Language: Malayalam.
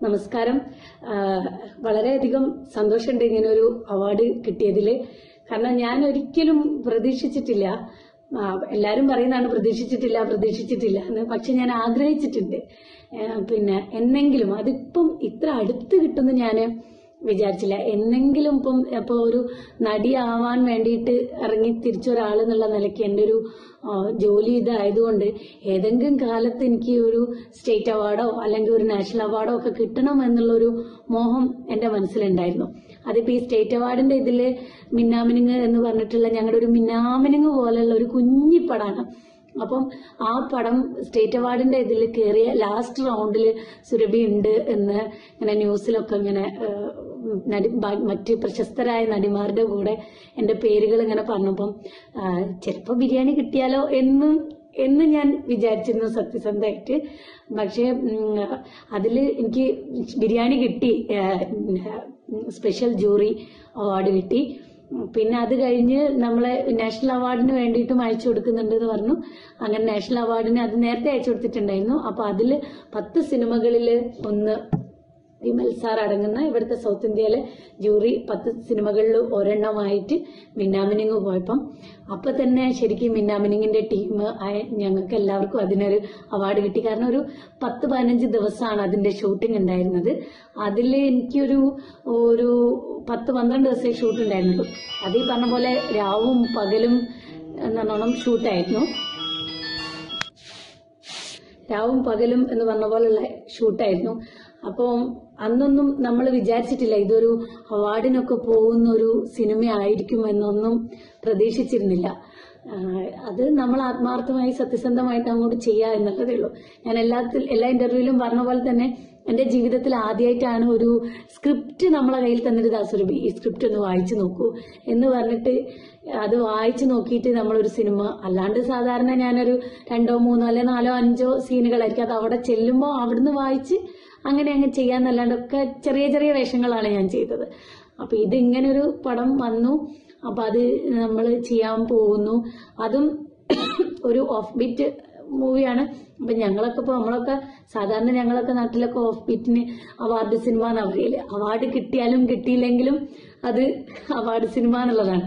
നമസ്കാരം. വളരെയധികം സന്തോഷമുണ്ട് ഇങ്ങനെ ഒരു അവാർഡ് കിട്ടിയതിൽ കാരണം ഞാൻ ഒരിക്കലും പ്രതീക്ഷിച്ചിട്ടില്ല എല്ലാവരും പറയുന്നതാണ് പ്രതീക്ഷിച്ചിട്ടില്ല പ്രതീക്ഷിച്ചിട്ടില്ല എന്ന്. പക്ഷെ ഞാൻ ആഗ്രഹിച്ചിട്ടുണ്ട്. പിന്നെ എന്നെങ്കിലും അതിപ്പം ഇത്ര അടുത്ത് കിട്ടുമെന്ന് ഞാൻ വിചാരിച്ചില്ല. എന്നെങ്കിലും ഇപ്പം ഇപ്പൊ ഒരു നടിയാവാൻ വേണ്ടിയിട്ട് ഇറങ്ങി തിരിച്ചൊരാൾ എന്നുള്ള നിലയ്ക്ക് എന്റെ ഒരു ജോലി ഇതായതുകൊണ്ട് ഏതെങ്കിലും കാലത്ത് എനിക്ക് ഒരു സ്റ്റേറ്റ് അവാർഡോ അല്ലെങ്കിൽ ഒരു നാഷണൽ അവാർഡോ ഒക്കെ കിട്ടണം എന്നുള്ളൊരു മോഹം എന്റെ മനസ്സിലുണ്ടായിരുന്നു. അതിപ്പോ ഈ സ്റ്റേറ്റ് അവാർഡിന്റെ ഇതിൽ മിന്നാമിനിങ് എന്ന് പറഞ്ഞിട്ടുള്ള ഞങ്ങളുടെ ഒരു മിന്നാമിനിങ് പോലെയുള്ള ഒരു കുഞ്ഞിപ്പടാണ്. അപ്പം ആ പടം സ്റ്റേറ്റ് അവാർഡിന്റെ ഇതിൽ കയറിയ ലാസ്റ്റ് റൗണ്ടിൽ സുരഭി ഉണ്ട് എന്ന് ഇങ്ങനെ ന്യൂസിലൊക്കെ ഇങ്ങനെ നടി മറ്റ് പ്രശസ്തരായ നടിമാരുടെ കൂടെ എന്റെ പേരുകൾ ഇങ്ങനെ പറഞ്ഞപ്പം ചിലപ്പോൾ ബിരിയാണി കിട്ടിയാലോ എന്നും എന്ന് ഞാൻ വിചാരിച്ചിരുന്നു സത്യസന്ധമായിട്ട്. പക്ഷേ അതിൽ എനിക്ക് ബിരിയാണി കിട്ടി സ്പെഷ്യൽ ജൂറി അവാർഡ് കിട്ടി. പിന്നെ അത് കഴിഞ്ഞ് നമ്മളെ നാഷണൽ അവാർഡിന് വേണ്ടിയിട്ടും അയച്ചു കൊടുക്കുന്നുണ്ട് എന്ന് പറഞ്ഞു. അങ്ങനെ നാഷണൽ അവാർഡിന് അത് നേരത്തെ അയച്ചു കൊടുത്തിട്ടുണ്ടായിരുന്നു. അപ്പൊ അതിൽ പത്ത് സിനിമകളിൽ ഒന്ന് വിമൽ സാർ അടങ്ങുന്ന ഇവിടുത്തെ സൗത്ത് ഇന്ത്യയിലെ ജൂറി പത്ത് സിനിമകളിൽ ഒരെണ്ണമായിട്ട് മിന്നാമിനിങ് പോയപ്പം അപ്പൊ തന്നെ ശരിക്കും മിന്നാമിനിങ്ങിന്റെ ടീം ആയ ഞങ്ങൾക്ക് എല്ലാവർക്കും അതിനൊരു അവാർഡ് കിട്ടി. കാരണം ഒരു പത്ത് പതിനഞ്ച് ദിവസമാണ് അതിന്റെ ഷൂട്ടിംഗ് ഉണ്ടായിരുന്നത്. അതിൽ എനിക്കൊരു ഒരു പത്ത് പന്ത്രണ്ട് ദിവസം ഷൂട്ട് ഉണ്ടായിരുന്നുള്ളൂ അത് ഈ പറഞ്ഞ പോലെ രാവും പകലും എന്നോണം ഷൂട്ടായിരുന്നു രാവും പകലും എന്ന് പറഞ്ഞ പോലുള്ള ഷൂട്ടായിരുന്നു അപ്പോൾ അന്നൊന്നും നമ്മൾ വിചാരിച്ചിട്ടില്ല ഇതൊരു അവാർഡിനൊക്കെ പോകുന്ന ഒരു സിനിമ ആയിരിക്കും എന്നൊന്നും പ്രതീക്ഷിച്ചിരുന്നില്ല അത് നമ്മൾ ആത്മാർത്ഥമായി സത്യസന്ധമായിട്ട് അങ്ങോട്ട് ചെയ്യുക എന്നുള്ളതേ ഉള്ളൂ. ഞാൻ എല്ലാത്തിൽ എല്ലാ ഇന്റർവ്യൂവിലും പറഞ്ഞ പോലെ തന്നെ എന്റെ ജീവിതത്തിൽ ആദ്യമായിട്ടാണ് ഒരു സ്ക്രിപ്റ്റ് നമ്മളെ കയ്യിൽ തന്നിട്ട് ദാസുരഭി ഈ സ്ക്രിപ്റ്റ് ഒന്ന് വായിച്ചു നോക്കൂ എന്ന് പറഞ്ഞിട്ട് അത് വായിച്ചു നോക്കിയിട്ട് നമ്മളൊരു സിനിമ അല്ലാണ്ട് സാധാരണ ഞാനൊരു രണ്ടോ മൂന്നോ അല്ലെ നാലോ അഞ്ചോ സീനുകളായിരിക്കും അത് അവിടെ ചെല്ലുമ്പോൾ അവിടുന്ന് വായിച്ച് അങ്ങനെ അങ്ങ് ചെയ്യാന്നല്ലാണ്ടൊക്കെ ചെറിയ ചെറിയ വേഷങ്ങളാണ് ഞാൻ ചെയ്തത്. അപ്പൊ ഇത് ഇങ്ങനെ ഒരു പടം വന്നു. അപ്പൊ അത് നമ്മൾ ചെയ്യാൻ പോകുന്നു. അതും ഒരു ഓഫ് ബീറ്റ് മൂവിയാണ് അപ്പൊ ഞങ്ങളൊക്കെ ഇപ്പൊ നമ്മളൊക്കെ സാധാരണ ഞങ്ങളൊക്കെ നാട്ടിലൊക്കെ ഓഫ് ബീറ്റിന് അവാർഡ് സിനിമ എന്ന് പറയില്ലേ അവാർഡ് കിട്ടിയാലും കിട്ടിയില്ലെങ്കിലും അത് അവാർഡ് സിനിമ എന്നുള്ളതാണ്.